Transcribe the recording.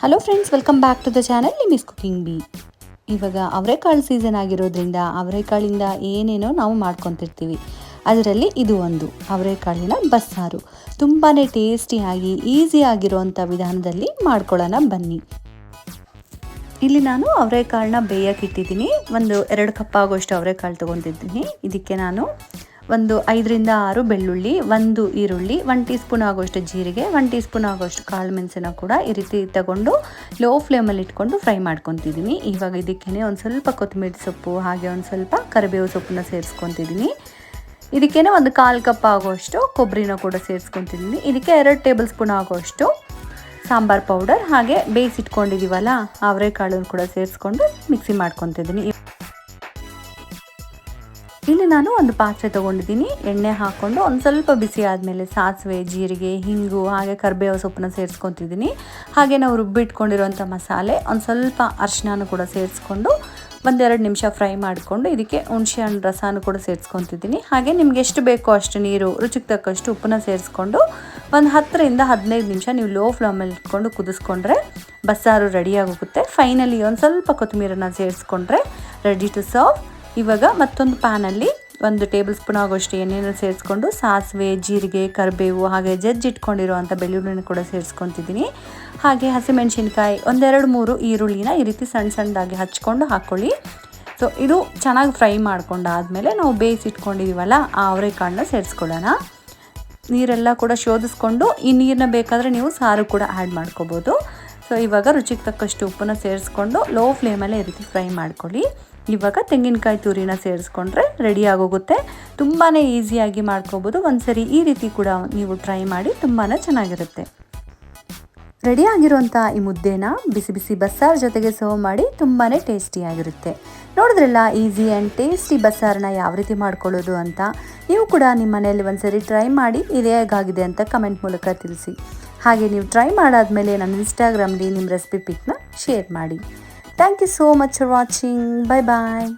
Hello friends welcome back to the channel ಲಿಮಿಸ್ cooking ಬಿ ಇವಾಗ ಅವರೆಕಾಳು ಸೀಸನ್ ಆಗಿರೋದ್ರಿಂದ ಅವರೆಕಾಳಿಂದ ಏನೇನೋ ನಾವು ಮಾಡ್ಕೊತಿರ್ತೀವಿ. ಅದರಲ್ಲಿ ಇದು ಒಂದು, ಅವರೆಕಾಳಿನ ಬಸ್ಸಾರು. ತುಂಬಾ ಟೇಸ್ಟಿಯಾಗಿ ಈಸಿ ಆಗಿರೋವಂಥ ವಿಧಾನದಲ್ಲಿ ಮಾಡ್ಕೊಳ್ಳೋಣ ಬನ್ನಿ. ಇಲ್ಲಿ ನಾನು ಅವರೆಕಾಳನ್ನ ಬೇಯಕ್ಕೆ ಇಟ್ಟಿದ್ದೀನಿ. ಒಂದು ಎರಡು ಕಪ್ ಆಗೋಷ್ಟು ಅವರೆಕಾಳು ತೊಗೊತಿದ್ದೀನಿ ಇದಕ್ಕೆ ನಾನು ಒಂದು ಐದರಿಂದ ಆರು ಬೆಳ್ಳುಳ್ಳಿ, ಒಂದು ಈರುಳ್ಳಿ ಒನ್ ಟೀ ಸ್ಪೂನ್ ಆಗೋಷ್ಟು ಜೀರಿಗೆ ಒನ್ ಟೀ ಸ್ಪೂನ್ ಆಗೋಷ್ಟು ಕಾಳು ಮೆಣಸಿನ ಕೂಡ ಈ ರೀತಿ ತಗೊಂಡು ಲೋ ಫ್ಲೇಮಲ್ಲಿ ಇಟ್ಕೊಂಡು ಫ್ರೈ ಮಾಡ್ಕೊತಿದ್ದೀನಿ. ಇವಾಗ ಇದಕ್ಕೇ ಒಂದು ಸ್ವಲ್ಪ ಕೊತ್ತಂಬರಿ ಸೊಪ್ಪು, ಹಾಗೆ ಒಂದು ಸ್ವಲ್ಪ ಕರಿಬೇವು ಸೊಪ್ಪನ್ನ ಸೇರಿಸ್ಕೊತಿದ್ದೀನಿ. ಇದಕ್ಕೇ ಒಂದು ಕಾಲು ಕಪ್ ಆಗೋಷ್ಟು ಕೊಬ್ಬರಿನ ಕೂಡ ಸೇರಿಸ್ಕೊತಿದ್ದೀನಿ. ಇದಕ್ಕೆ ಎರಡು ಟೇಬಲ್ ಸ್ಪೂನ್ ಆಗೋಷ್ಟು ಸಾಂಬಾರ್ ಪೌಡರ್, ಹಾಗೆ ಬೇಯಿಸಿಟ್ಕೊಂಡಿದ್ದೀವಲ್ಲ ಅವರೆಕಾಳನ್ನು ಕೂಡ ಸೇರಿಸ್ಕೊಂಡು ಮಿಕ್ಸಿ ಮಾಡ್ಕೊತಿದ್ದೀನಿ. ಇಲ್ಲಿ ನಾನು ಒಂದು ಪಾತ್ರೆ ತೊಗೊಂಡಿದ್ದೀನಿ. ಎಣ್ಣೆ ಹಾಕ್ಕೊಂಡು ಒಂದು ಸ್ವಲ್ಪ ಬಿಸಿ ಆದಮೇಲೆ ಸಾಸಿವೆ, ಜೀರಿಗೆ, ಹಿಂಗು, ಹಾಗೆ ಕರಿಬೇವು ಸೊಪ್ಪನ್ನ ಸೇರಿಸ್ಕೊತಿದ್ದೀನಿ. ಹಾಗೆ ನಾವು ರುಬ್ಬಿಟ್ಕೊಂಡಿರುವಂಥ ಮಸಾಲೆ, ಒಂದು ಸ್ವಲ್ಪ ಅರಿಶಿನ ಕೂಡ ಸೇರಿಸ್ಕೊಂಡು ಒಂದೆರಡು ನಿಮಿಷ ಫ್ರೈ ಮಾಡಿಕೊಂಡು ಇದಕ್ಕೆ ಹುಣಸೆ ಹಣ್ಣು ರಸನೂ ಕೂಡ ಸೇರಿಸ್ಕೊತಿದ್ದೀನಿ. ಹಾಗೆ ನಿಮ್ಗೆ ಎಷ್ಟು ಬೇಕೋ ಅಷ್ಟು ನೀರು, ರುಚಿಗೆ ತಕ್ಕಷ್ಟು ಉಪ್ಪನ್ನ ಸೇರಿಸ್ಕೊಂಡು ಒಂದು ಹತ್ತರಿಂದ ಹದಿನೈದು ನಿಮಿಷ ನೀವು ಲೋ ಫ್ಲೇಮಲ್ಲಿ ಇಟ್ಕೊಂಡು ಕುದಿಸ್ಕೊಂಡ್ರೆ ಬಸ್ಸಾರು ರೆಡಿಯಾಗೋಗುತ್ತೆ ಫೈನಲಿ ಒಂದು ಸ್ವಲ್ಪ ಕೊತ್ತಂಬರಿನ ಸೇರಿಸ್ಕೊಂಡ್ರೆ ರೆಡಿ ಟು ಸರ್ವ್ ಇವಾಗ ಮತ್ತೊಂದು ಪ್ಯಾನಲ್ಲಿ ಒಂದು ಟೇಬಲ್ ಸ್ಪೂನ್ ಆಗೋಷ್ಟು ಎಣ್ಣೆನ ಸೇರಿಸ್ಕೊಂಡು ಸಾಸಿವೆ, ಜೀರಿಗೆ, ಕರಿಬೇವು ಹಾಗೆ ಜಜ್ಜಿಟ್ಕೊಂಡಿರುವಂಥ ಬೆಳ್ಳುಳ್ಳಿನ ಕೂಡ ಸೇರಿಸ್ಕೊತಿದ್ದೀನಿ. ಹಾಗೆ ಹಸಿಮೆಣಸಿನ್ಕಾಯಿ ಒಂದೆರಡು ಮೂರು ಈರುಳ್ಳಿನ ಈ ರೀತಿ ಸಣ್ಣ ಸಣ್ಣದಾಗಿ ಹಚ್ಕೊಂಡು ಹಾಕ್ಕೊಳ್ಳಿ ಸೊ ಇದು ಚೆನ್ನಾಗಿ ಫ್ರೈ ಮಾಡ್ಕೊಂಡಾದಮೇಲೆ ನಾವು ಬೇಯಿಸಿಟ್ಕೊಂಡಿದ್ದೀವಲ್ಲ ಆ ಅವರೆಕಾಳನ್ನ ಸೇರಿಸ್ಕೊಳ್ಳೋಣ. ನೀರೆಲ್ಲ ಕೂಡ ಶೋಧಿಸ್ಕೊಂಡು ಈ ನೀರನ್ನ ಬೇಕಾದರೆ ನೀವು ಸಾರು ಕೂಡ ಆ್ಯಡ್ ಮಾಡ್ಕೋಬೋದು. ಸೊ ಇವಾಗ ರುಚಿಗೆ ತಕ್ಕಷ್ಟು ಉಪ್ಪನ್ನು ಸೇರಿಸ್ಕೊಂಡು ಲೋ ಫ್ಲೇಮಲ್ಲೇ ಈ ರೀತಿ ಫ್ರೈ ಮಾಡ್ಕೊಳ್ಳಿ. ಇವಾಗ ತೆಂಗಿನಕಾಯಿ ತುರಿನ ಸೇರಿಸ್ಕೊಂಡ್ರೆ ರೆಡಿ ಆಗೋಗುತ್ತೆ. ತುಂಬಾ ಈಸಿಯಾಗಿ ಮಾಡ್ಕೋಬೋದು. ಒಂದ್ಸರಿ ಈ ರೀತಿ ಕೂಡ ನೀವು ಟ್ರೈ ಮಾಡಿ ತುಂಬಾ ಚೆನ್ನಾಗಿರುತ್ತೆ. ರೆಡಿ ಆಗಿರುವಂಥ ಈ ಮುದ್ದೆನ ಬಿಸಿ ಬಿಸಿ ಬಸ್ಸಾರು ಜೊತೆಗೆ ಸರ್ವ್ ಮಾಡಿ ತುಂಬಾ ಟೇಸ್ಟಿಯಾಗಿರುತ್ತೆ ನೋಡಿದ್ರಲ್ಲ ಈಸಿ ಆ್ಯಂಡ್ ಟೇಸ್ಟಿ ಬಸ್ಸಾರನ್ನ ಯಾವ ರೀತಿ ಮಾಡ್ಕೊಳ್ಳೋದು ಅಂತ? ನೀವು ಕೂಡ ನಿಮ್ಮ ಮನೆಯಲ್ಲಿ ಒಂದ್ಸರಿ ಟ್ರೈ ಮಾಡಿ ಇದೇ ಹೇಗಾಗಿದೆ ಅಂತ ಕಮೆಂಟ್ ಮೂಲಕ ತಿಳಿಸಿ. ಹಾಗೆ ನೀವು ಟ್ರೈ ಮಾಡಾದ್ಮೇಲೆ ನನ್ನ ಇನ್ಸ್ಟಾಗ್ರಾಮ್ಲಿ ನಿಮ್ಮ ರೆಸಿಪಿ ಪಿಕ್ನ ಶೇರ್ ಮಾಡಿ. Thank you so much for watching bye bye